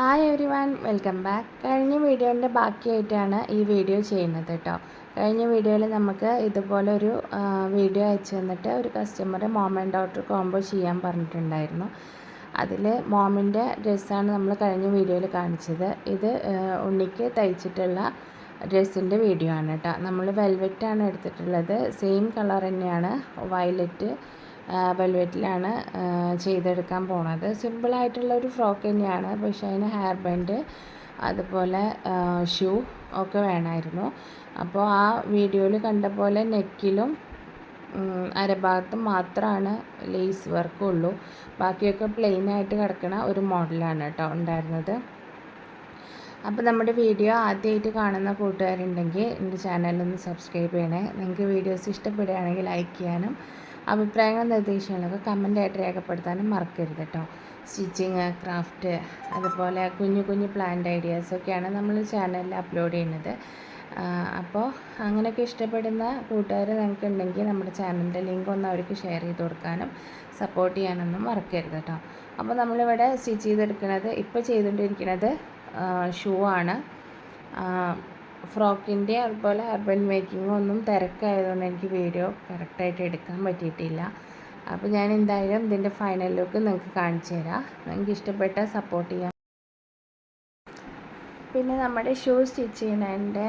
Hi everyone welcome back കഴിഞ്ഞ വീഡിയോന്റെ ബാക്കിയായിട്ടാണ് ഈ വീഡിയോ ചെയ്യുന്നത് കേട്ടോ. കഴിഞ്ഞ വീഡിയോയിൽ നമുക്ക് ഇതുപോലെ ഒരു വീഡിയോ അയച്ചു തന്നിട്ട് ഒരു customer mom and daughter combo ചെയ്യാൻ പറഞ്ഞിട്ടുണ്ടായിരുന്നു. അതിൽ മോമിന്റെ ഡ്രസ്സാണ് നമ്മൾ കഴിഞ്ഞ വീഡിയോയിൽ കാണിച്ചത്. ഇത് ഉണ്ണിക്ക് തയ്ച്ചിട്ടുള്ള ഡ്രസ്സിന്റെ വീഡിയോ ആണ് കേട്ടോ. നമ്മൾ വെൽവെറ്റാണ് എടുത്തിട്ടുള്ളത്. സെയിം കളർ തന്നെയാണ്. വയലറ്റ് വെൽവെറ്റിലാണ് ചെയ്തെടുക്കാൻ പോണത്. സിമ്പിളായിട്ടുള്ള ഒരു ഫ്രോക്ക് തന്നെയാണ്. പക്ഷേ അതിന് ഹെയർ ബാൻഡ് അതുപോലെ ഷൂ ഒക്കെ വേണമായിരുന്നു. അപ്പോൾ ആ വീഡിയോയിൽ കണ്ട പോലെ നെക്കിലും അരഭാഗത്തും മാത്രമാണ് ലേസ് വർക്കുള്ളൂ. ബാക്കിയൊക്കെ പ്ലെയിൻ ആയിട്ട് കിടക്കുന്ന ഒരു മോഡലാണ് കേട്ടോ ഉണ്ടായിരുന്നത്. അപ്പോൾ നമ്മുടെ വീഡിയോ ആദ്യമായിട്ട് കാണുന്ന കൂട്ടുകാരുണ്ടെങ്കിൽ എന്റെ ചാനലൊന്ന് സബ്സ്ക്രൈബ് ചെയ്യണേ. നിങ്ങൾക്ക് വീഡിയോസ് ഇഷ്ടപ്പെടുകയാണെങ്കിൽ ലൈക്ക് ചെയ്യാനും അഭിപ്രായങ്ങളും നിർദ്ദേശങ്ങളൊക്കെ കമന്റായിട്ട് രേഖപ്പെടുത്താനും മറക്കരുത് കേട്ടോ സ്റ്റിച്ചിങ് ക്രാഫ്റ്റ് അതുപോലെ കുഞ്ഞു കുഞ്ഞു പ്ലാന്റ് ഐഡിയാസൊക്കെയാണ് നമ്മൾ ചാനലിൽ അപ്ലോഡ് ചെയ്യുന്നത്. അപ്പോൾ അങ്ങനെയൊക്കെ ഇഷ്ടപ്പെടുന്ന കൂട്ടുകാർ നിങ്ങൾക്ക് ഉണ്ടെങ്കിൽ നമ്മുടെ ചാനലിന്റെ ലിങ്ക് ഒന്ന് അവർക്ക് ഷെയർ ചെയ്ത് കൊടുക്കാനും സപ്പോർട്ട് ചെയ്യാനൊന്നും മറക്കരുത് കേട്ടോ അപ്പോൾ നമ്മളിവിടെ സ്റ്റിച്ച് ചെയ്തെടുക്കുന്നത് ഇപ്പോൾ ചെയ്തുകൊണ്ടിരിക്കുന്നത് ഷൂ ആണ്. ഫ്രോക്കിന്റെ അതുപോലെ അർബൻ മേക്കിങ്ങും ഒന്നും തിരക്കായതുകൊണ്ട് എനിക്ക് വീഡിയോ കറക്റ്റായിട്ട് എടുക്കാൻ പറ്റിയിട്ടില്ല. അപ്പോൾ ഞാൻ എന്തായാലും ഇതിന്റെ ഫൈനൽ ലുക്ക് നിങ്ങൾക്ക് കാണിച്ചു തരാം. നിങ്ങൾക്ക് ഇഷ്ടപ്പെട്ട സപ്പോർട്ട് ചെയ്യാം. പിന്നെ നമ്മുടെ ഷൂ സ്റ്റിച്ച് ചെയ്യുന്നതിന്റെ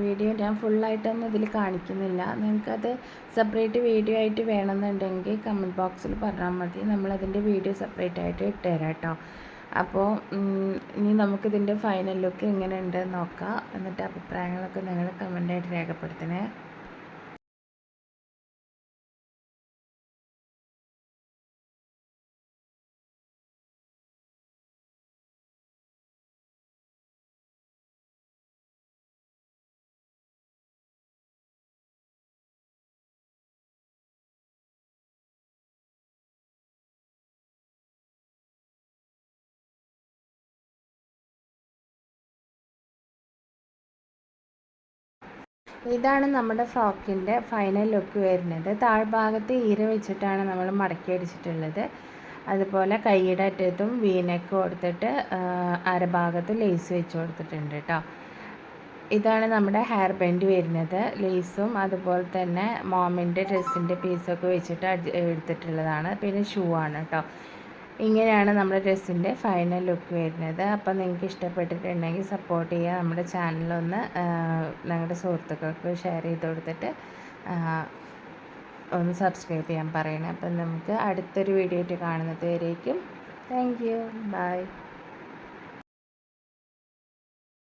വീഡിയോ ഞാൻ ഫുള്ളായിട്ടൊന്നും ഇതിൽ കാണിക്കുന്നില്ല. നിങ്ങൾക്കത് സെപ്പറേറ്റ് വീഡിയോ ആയിട്ട് വേണമെന്നുണ്ടെങ്കിൽ കമന്റ് ബോക്സിൽ പറഞ്ഞാൽ മതി. നമ്മളതിന്റെ വീഡിയോ സെപ്പറേറ്റ് ആയിട്ട് ഇട്ടുതരാം കേട്ടോ. അപ്പോൾ ഇനി നമുക്കിതിന്റെ ഫൈനൽ ലുക്ക് എങ്ങനെയുണ്ട് നോക്കാം. എന്നിട്ട് അഭിപ്രായങ്ങളൊക്കെ നിങ്ങൾ കമന്റായിട്ട് രേഖപ്പെടുത്തണേ. ഇതാണ് നമ്മുടെ ഫ്രോക്കിന്റെ ഫൈനൽ ലുക്ക് വരുന്നത്. താഴ്ഭാഗത്ത് ഈര വെച്ചിട്ടാണ് നമ്മൾ മടക്കി അടിച്ചിട്ടുള്ളത്. അതുപോലെ കൈയുടെ അറ്റത്തും വീനക്ക് കൊടുത്തിട്ട് അരഭാഗത്ത് ലേസ് വെച്ച് കൊടുത്തിട്ടുണ്ട് കേട്ടോ ഇതാണ് നമ്മുടെ ഹെയർ ബാൻഡ് വരുന്നത്. ലേസും അതുപോലെ തന്നെ മോമിന്റെ ഡ്രസ്സിന്റെ പീസൊക്കെ വെച്ചിട്ട് എടുത്തിട്ടുള്ളതാണ്. പിന്നെ ഷൂ ആണ് കേട്ടോ ഇങ്ങനെയാണ് നമ്മുടെ ഡ്രസ്സിന്റെ ഫൈനൽ ലുക്ക് വരുന്നത്. അപ്പോൾ നിങ്ങൾക്ക് ഇഷ്ടപ്പെട്ടിട്ടുണ്ടെങ്കിൽ സപ്പോർട്ട് ചെയ്യുക. നമ്മുടെ ചാനലൊന്ന് ഞങ്ങളുടെ സുഹൃത്തുക്കൾക്ക് ഷെയർ ചെയ്ത് കൊടുത്തിട്ട് ഒന്ന് സബ്സ്ക്രൈബ് ചെയ്യാൻ പറയണേ. അപ്പം നമുക്ക് അടുത്തൊരു വീഡിയോ ആയിട്ട് കാണുന്നത് വരേക്കും. Thank you by